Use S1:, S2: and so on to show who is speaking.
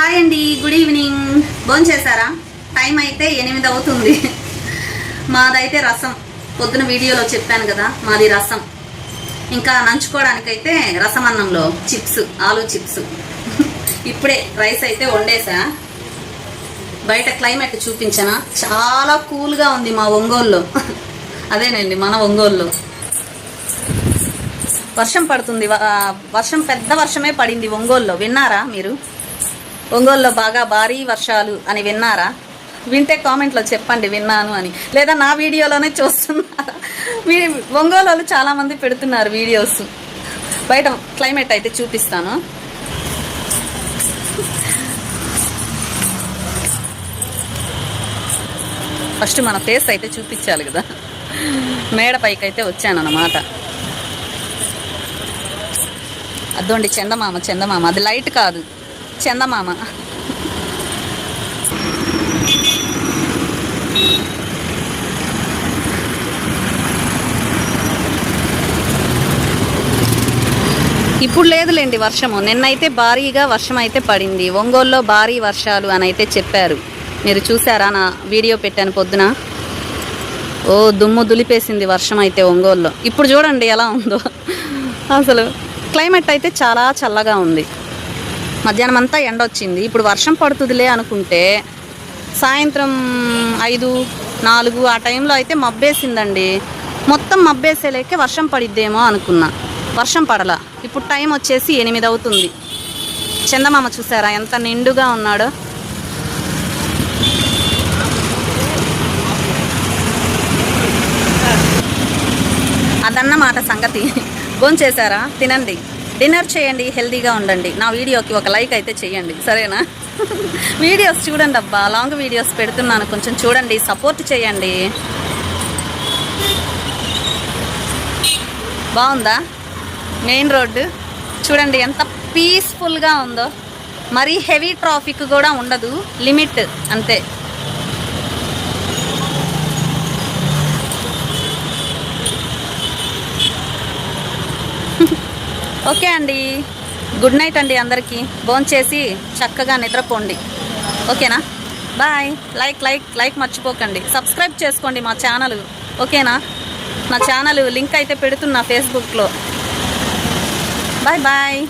S1: Hi అండి good evening. భోజనం చేశారా టైం అయితే ఎనిమిది అవుతుంది. మాదైతే రసం. పొద్దున వీడియోలో చెప్పాను కదా మాది రసం. ఇంకా నంచుకోవడానికైతే రసం అన్నంలో చిప్స్ ఆలు చిప్స్. ఇప్పుడే రైస్ అయితే వండేసా. బయట క్లైమేట్ చూపించనా? చాలా కూల్గా ఉంది మా ఒంగోలులో. అదేనండి మన ఒంగోలులో. వర్షం పడుతుంది వర్షం పెద్ద వర్షమే పడింది ఒంగోలులో. విన్నారా మీరు? ఒంగోలులో బాగా భారీ వర్షాలు అని విన్నారా? వింటే కామెంట్లో చెప్పండి విన్నాను అని. లేదా నా వీడియోలోనే చూస్తున్నారా? మీ ఒంగోలు వాళ్ళు చాలామంది పెడుతున్నారు వీడియోస్. బయట క్లైమేట్ అయితే చూపిస్తాను. ఫస్ట్ మన ఫేస్ అయితే చూపించాలి కదా. మేడ పైకి అయితే వచ్చానన్నమాట. అదోండి చందమామ చందమామ. అది లైట్ కాదు. చందమామ. ఇప్పుడు లేదులేండి వర్షము. నిన్నైతే భారీగా వర్షం అయితే పడింది. ఒంగోలులో భారీ వర్షాలు అని అయితే చెప్పారు. మీరు చూసారా? నా వీడియో పెట్టాను పొద్దున. ఓ దుమ్ము దులిపేసింది వర్షం అయితే ఒంగోలులో. ఇప్పుడు చూడండి ఎలా ఉందో. అసలు క్లైమేట్ అయితే చాలా చల్లగా ఉంది. మధ్యాహ్నం అంతా ఎండ వచ్చింది. ఇప్పుడు వర్షం పడుతుందిలే అనుకుంటే సాయంత్రం ఐదు నాలుగు ఆ టైంలో అయితే మబ్బేసిందండి. మొత్తం మబ్బేసేలేకే వర్షం పడిద్దేమో అనుకున్నా. వర్షం పడలా. ఇప్పుడు టైం వచ్చేసి ఎనిమిది అవుతుంది. చందమామ చూసారా ఎంత నిండుగా ఉన్నాడో. అదన్నమాట సంగతి. భోంచేశారా? తినండి. డిన్నర్ చేయండి హెల్దీగా ఉండండి. నా వీడియోకి ఒక లైక్ అయితే చేయండి. సరేనా? వీడియోస్ చూడండి అబ్బా. లాంగ్ వీడియోస్ పెడుతున్నాను. కొంచెం చూడండి. సపోర్ట్ చేయండి. బాగుందా? మెయిన్ రోడ్డు చూడండి ఎంత పీస్ఫుల్గా ఉందో. మరీ హెవీ ట్రాఫిక్ కూడా ఉండదు. లిమిట్ అంతే. ఓకే అండి. గుడ్ నైట్ అండి అందరికీ. భోంచేసి చక్కగా నిద్రపోండి. ఓకేనా? బాయ్. లైక్ లైక్ లైక్ మర్చిపోకండి. సబ్స్క్రైబ్ చేసుకోండి మా ఛానల్. ఓకేనా? నా ఛానల్ లింక్ అయితే పెడుతున్నా ఫేస్బుక్లో. Bye bye.